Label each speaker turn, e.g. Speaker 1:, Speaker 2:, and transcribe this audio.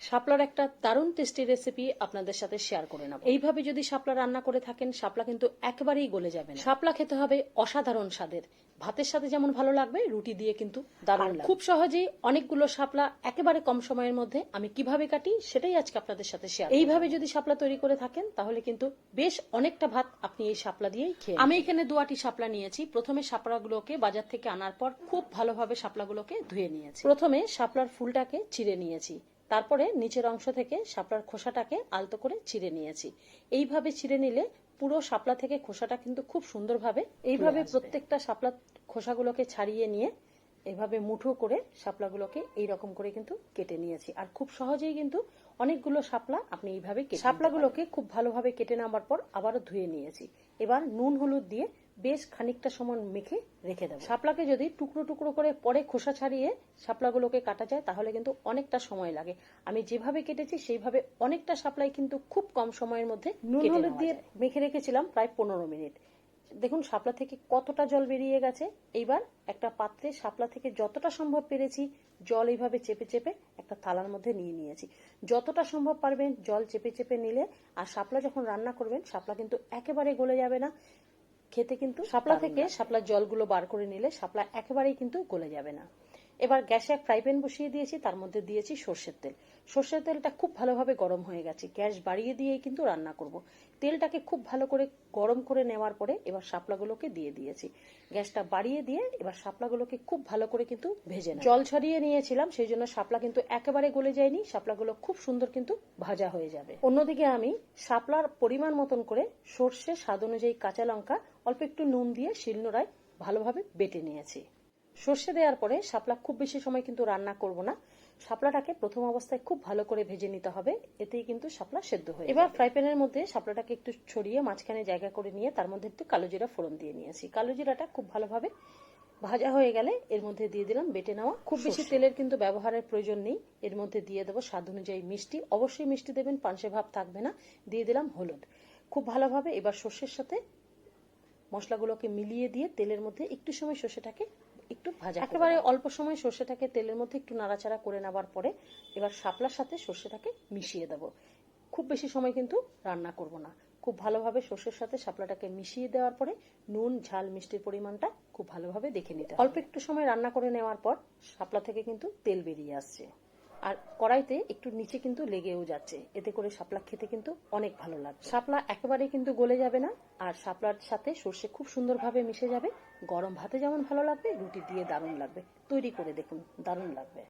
Speaker 1: শাপলার একটা দারুণ টেস্টি রেসিপি আপনাদের সাথে শেয়ার করে নেব। এইভাবে যদি শাপলা রান্না করে থাকেন শাপলা কিন্তু একেবারেই গলে যাবে না। শাপলা খেতে হবে অসাধারণ স্বাদের। ভাতের সাথে যেমন ভালো লাগবে রুটি দিয়ে কিন্তু দারুণ। খুব সহজেই অনেকগুলো শাপলা একেবারে কম সময়ের মধ্যে আমি কীভাবে কাটি সেটাই আজকে আপনাদের সাথে শেয়ার এইভাবে যদি শাপলা তৈরি করে থাকেন তাহলে কিন্তু বেশ অনেকটা ভাত আপনি এই শাপলা দিয়েই খেয়ে আমি এখানে দুয়াটি শাপলা নিয়েছি। প্রথমে শাপলাগুলোকে বাজার থেকে আনার পর খুব ভালোভাবে শাপলাগুলোকে ধুয়ে নিয়েছি। প্রথমে শাপলার ফুলটাকে চিড়ে নিয়েছি। তারপরে নিচের অংশ থেকে শাপলার খোসাটাকে আলতো করে চিড়ে নিয়েছি। এইভাবে চিড়ে নিলে পুরো শাপলা থেকে খোসাটা কিন্তু খুব সুন্দরভাবে এইভাবে প্রত্যেকটা শাপলা খোসাগুলোকে ছাড়িয়ে নিয়ে এভাবে মুঠো করে শাপলাগুলোকে এই রকম করে কিন্তু কেটে নিয়েছি। আর খুব সহজেই কিন্তু অনেকগুলো শাপলা আপনি এইভাবে শাপলাগুলোকে খুব ভালোভাবে কেটে নেওয়ার পর আবারও ধুয়ে নিয়েছি। এবার নুন হলুদ দিয়ে বেশ খানিকটা সময় মেখে রেখে দেবো। শাপলাকে যদি টুকরো টুকরো করে পরে খোসা ছাড়িয়ে শাপলাগুলোকে কাটা যায় তাহলে কিন্তু অনেকটা সময় লাগে। আমি যেভাবে কেটেছি সেইভাবে অনেকটা শাপলাই কিন্তু খুব কম সময়ের মধ্যে নুন হলুদ দিয়ে মেখে রেখেছিলাম প্রায় পনেরো মিনিট। দেখুন শাপলা থেকে কতটা জল বেরিয়ে গেছে। এইবার একটা পাত্রে শাপলা থেকে যতটা সম্ভব পেরেছি জল এইভাবে চেপে চেপে একটা থালার মধ্যে নিয়ে নিয়েছি। যতটা সম্ভব পারবেন জল চেপে চেপে নিলে আর শাপলা যখন রান্না করবেন শাপলা কিন্তু একেবারে গলে যাবে না। খেতে কিন্তু শাপলা থেকে শাপলার জলগুলো বার করে নিলে শাপলা একেবারেই কিন্তু গলে যাবে না। এবার গ্যাসে ফ্রাই প্যান বসিয়ে দিয়েছি, তার মধ্যে দিয়েছি সর্ষের তেল। সর্ষের তেলটা খুব ভালোভাবে গরম হয়ে গেছে। গ্যাস বাড়িয়ে দিয়েই কিন্তু রান্না করব। তেলটাকে খুব ভালো করে গরম করে নেওয়ার পরে এবার শাপলাগুলোকে দিয়ে দিয়েছি। গ্যাসটা বাড়িয়ে দিয়ে এবার শাপলাগুলোকে খুব ভালো করে কিন্তু ভেজে নেব। জল ছড়িয়ে নিয়েছিলাম, সেই জন্য শাপলা কিন্তু একেবারে গলে যায়নি। শাপলাগুলো খুব সুন্দর কিন্তু ভাজা হয়ে যাবে। অন্যদিকে আমি শাপলার পরিমাণ মতন করে সর্ষে স্বাদ অনুযায়ী কাঁচা লঙ্কা, অল্প একটু নুন দিয়ে শিলনোড়ায় ভালোভাবে বেটে নিয়েছি। সর্ষে দেওয়ার পরে শাপলা খুব বেশি সময় কিন্তু রান্না করব না। শাপলাটাকে প্রথম অবস্থায় খুব ভালো করে ভেজে নিতে হবে এতেই কিন্তু শাপলা সেদ্ধ হয়ে এবার ফ্রাই প্যানের মধ্যে শাপলাটাকে একটু ছড়িয়ে মাঝখানে জায়গা করে নিয়ে তার মধ্যে একটু কালো জিরা ফোড়ন দিয়ে নিয়েছি। কালো জিরাটা খুব ভালোভাবে ভাজা হয়ে গেলে এর মধ্যে দিয়ে দিলাম বেটে নেওয়া খুব বেশি তেলের কিন্তু ব্যবহারের প্রয়োজন নেই। এর মধ্যে দিয়ে দেবো স্বাদ অনুযায়ী মিষ্টি। অবশ্যই মিষ্টি দেবেন পানসে ভাব থাকবে না। দিয়ে দিলাম হলুদ। খুব ভালোভাবে এবার সর্ষের সাথে মশলাগুলোকে মিলিয়ে দিয়ে তেলের মধ্যে একটু সময় সর্ষেটাকে একটু ভাজা একেবারে অল্প সময় সর্ষেটাকে তেলের মধ্যে একটু নাড়াচাড়া করে নেবার পরে এবার শাপলার সাথে সর্ষেটাকে মিশিয়ে দেব। খুব বেশি সময় কিন্তু রান্না করব না। খুব ভালোভাবে সর্ষের সাথে শাপলাটাকে মিশিয়ে দেওয়ার পরে নুন ঝাল মিষ্টির পরিমাণটা খুব ভালোভাবে দেখে নিতে হবে। অল্প একটু সময় রান্না করে নেওয়ার পর শাপলা থেকে কিন্তু তেল বেরিয়ে আসছে। আর কড়াইতে একটু নিচে কিন্তু লেগেও যাচ্ছে। এতে করে শাপলা খেতে কিন্তু অনেক ভালো লাগবে। শাপলা একেবারে কিন্তু গলে যাবে না, আর শাপলার সাথে সর্ষে খুব সুন্দরভাবে মিশে যাবে। গরম ভাতে যেমন ভালো লাগবে, রুটি দিয়ে দারুণ লাগবে। তৈরি করে দেখুন, দারুণ লাগবে।